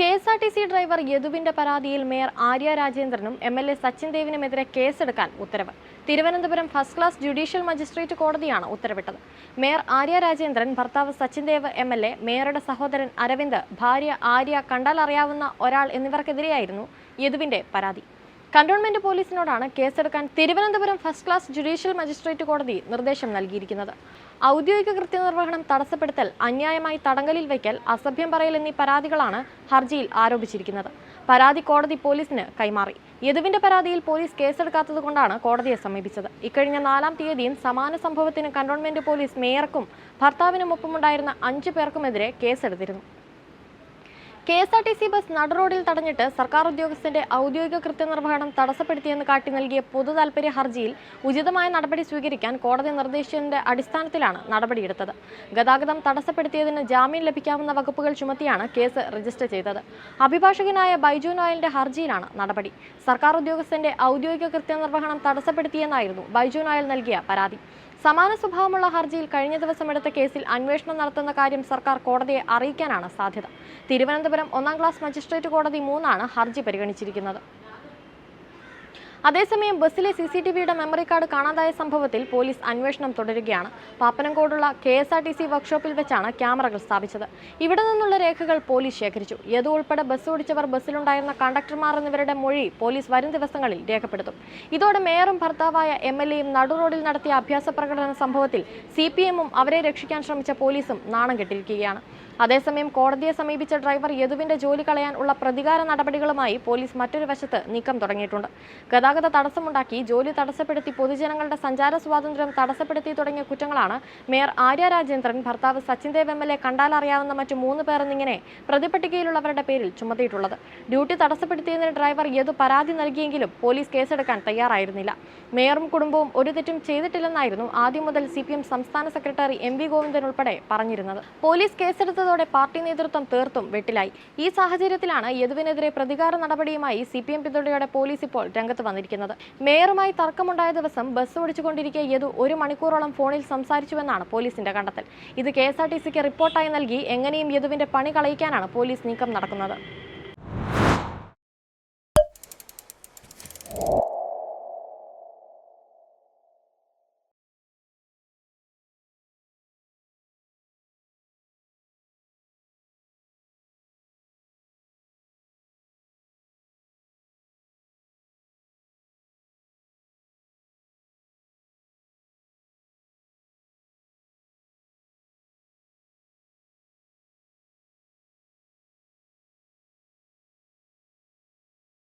K S R T C driver യദുവിന്റെ പരാതിയിൽ mayor Arya രാജേന്ദ്രനും M L A Sachin ദേവിനുമെതിരെ കേസെടുക്കാൻ ഉത്തരവ്. Thiruvananthapuram first class judicial magistrate കോടതിയാണ് ഉത്തരവിട്ടത്. മേയർ ആര്യ രാജേന്ദ്രൻ ഭർത്താവ് Sachin Dev M L A മേയറുടെ സഹോദരൻ അരവിന്ദ് ഭാര്യ ആര്യ കണ്ടാൽ അറിയാവുന്ന ഒരാൾ എന്നിവർക്കെതിരെയായിരുന്നു യദുവിന്റെ പരാതി. കന്റോൺമെന്റ് പോലീസിനോടാണ് കേസെടുക്കാൻ Thiruvananthapuram first class judicial magistrate കോടതി നിർദ്ദേശം നൽകിയിരിക്കുന്നത്. ഔദ്യോഗിക കൃത്യനിർവഹണം തടസ്സപ്പെടുത്തൽ അന്യായമായി തടങ്കലിൽ വയ്ക്കൽ അസഭ്യം പറയൽ എന്നീ പരാതികളാണ് ഹർജിയിൽ ആരോപിച്ചിരിക്കുന്നത്. പരാതി കോടതി പോലീസിന് കൈമാറി. യദുവിന്റെ പരാതിയിൽ പോലീസ് കേസെടുക്കാത്തതുകൊണ്ടാണ് കോടതിയെ സമീപിച്ചത്. ഇക്കഴിഞ്ഞ നാലാം തീയതിയും സമാന സംഭവത്തിന് കന്റോൺമെന്റ് പോലീസ് മേയർക്കും ഭർത്താവിനുമൊപ്പമുണ്ടായിരുന്ന അഞ്ചു പേർക്കുമെതിരെ കേസെടുത്തിരുന്നു. K S R T C bus നടുറോഡിൽ തടഞ്ഞിട്ട് സർക്കാർ ഉദ്യോഗസ്ഥന്റെ ഔദ്യോഗിക കൃത്യനിർവഹണം തടസ്സപ്പെടുത്തിയെന്ന് കാട്ടി നൽകിയ പൊതു താൽപര്യ ഹർജിയിൽ ഉചിതമായ നടപടി സ്വീകരിക്കാൻ കോടതി നിർദ്ദേശത്തിന്റെ അടിസ്ഥാനത്തിലാണ് നടപടിയെടുത്തത്. ഗതാഗതം തടസ്സപ്പെടുത്തിയതിന് ജാമ്യം ലഭിക്കാവുന്ന വകുപ്പുകൾ ചുമത്തിയാണ് കേസ് രജിസ്റ്റർ ചെയ്തത്. അഭിഭാഷകനായ ബൈജു നോയലിന്റെ ഹർജിയിലാണ് നടപടി. സർക്കാർ ഉദ്യോഗസ്ഥന്റെ ഔദ്യോഗിക കൃത്യനിർവഹണം തടസ്സപ്പെടുത്തിയെന്നായിരുന്നു ബൈജു നോയൽ നൽകിയ പരാതി. സമാന സ്വഭാവമുള്ള ഹർജിയിൽ കഴിഞ്ഞ ദിവസം എടുത്ത കേസിൽ അന്വേഷണം നടത്തുന്ന കാര്യം സർക്കാർ കോടതിയെ അറിയിക്കാനാണ് സാധ്യത. തിരുവനന്തപുരം ഒന്നാം ക്ലാസ് മജിസ്ട്രേറ്റ് കോടതി മൂന്നാണ് ഹർജി പരിഗണിച്ചിരിക്കുന്നത്. അതേസമയം ബസ്സിലെ സി സി ടി വിയുടെ മെമ്മറി കാർഡ് കാണാതായ സംഭവത്തിൽ പോലീസ് അന്വേഷണം തുടരുകയാണ്. പാപ്പനംകോടുള്ള K S R T C വർക്ക്ഷോപ്പിൽ വെച്ചാണ് ക്യാമറകൾ സ്ഥാപിച്ചത്. ഇവിടെ നിന്നുള്ള രേഖകൾ പോലീസ് ശേഖരിച്ചു. യദു ഉൾപ്പെടെ ബസ് ഓടിച്ചവർ ബസ്സിലുണ്ടായിരുന്ന കണ്ടക്ടർമാർ എന്നിവരുടെ മൊഴി പോലീസ് വരും ദിവസങ്ങളിൽ രേഖപ്പെടുത്തും. ഇതോടെ മേയറും ഭർത്താവായ എം എൽ എയും നടുറോഡിൽ നടത്തിയ അഭ്യാസ പ്രകടന സംഭവത്തിൽ സി പി എമ്മും അവരെ രക്ഷിക്കാൻ ശ്രമിച്ച പോലീസും നാണം കെട്ടിരിക്കുകയാണ്. അതേസമയം കോടതിയെ സമീപിച്ച ഡ്രൈവർ യദുവിന്റെ ജോലി കളയാൻ ഉള്ള പ്രതികാര നടപടികളുമായി പോലീസ് മറ്റൊരു വശത്ത് നീക്കം തുടങ്ങിയിട്ടുണ്ട്. ഗതാഗത തടസ്സമുണ്ടാക്കി ജോലി തടസ്സപ്പെടുത്തി പൊതുജനങ്ങളുടെ സഞ്ചാര സ്വാതന്ത്ര്യം തടസ്സപ്പെടുത്തി തുടങ്ങിയ കുറ്റങ്ങളാണ് മേയർ ആര്യ രാജേന്ദ്രൻ ഭർത്താവ് Sachin Dev M L A കണ്ടാലറിയാവുന്ന മറ്റു മൂന്ന് പേർ എന്നിങ്ങനെ പ്രതിപട്ടികയിലുള്ളവരുടെ പേരിൽ ചുമത്തിയിട്ടുള്ളത്. ഡ്യൂട്ടി തടസ്സപ്പെടുത്തിയതിന് ഡ്രൈവർ യദു പരാതി നൽകിയെങ്കിലും പോലീസ് കേസെടുക്കാൻ തയ്യാറായിരുന്നില്ല. മേയറും കുടുംബവും ഒരു തെറ്റും ചെയ്തിട്ടില്ലെന്നായിരുന്നു ആദ്യം മുതൽ സി സംസ്ഥാന സെക്രട്ടറി എം വി ഗോവിന്ദൻ ഉൾപ്പെടെ പറഞ്ഞിരുന്നത്. പോലീസ് കേസെടുത്തതോടെ പാർട്ടി നേതൃത്വം തീർത്തും വെട്ടിലായി. ഈ സാഹചര്യത്തിലാണ് യദുവിനെതിരെ പ്രതികാര നടപടിയുമായി സി പി എം പിന്തുണയോടെ പോലീസ് ഇപ്പോൾ രംഗത്ത് വന്നിരിക്കുന്നത്. മേയറുമായി തർക്കമുണ്ടായ ദിവസം ബസ് ഓടിച്ചുകൊണ്ടിരിക്കെ യദു ഒരു മണിക്കൂറോളം ഫോണിൽ സംസാരിച്ചുവെന്നാണ് പോലീസിന്റെ കണ്ടെത്തൽ. ഇത് കെ എസ് ആർ ടി സിക്ക് റിപ്പോർട്ടായി നൽകി എങ്ങനെയും യദുവിന്റെ പണി കളയിക്കാനാണ് പോലീസ് നീക്കം നടക്കുന്നത്.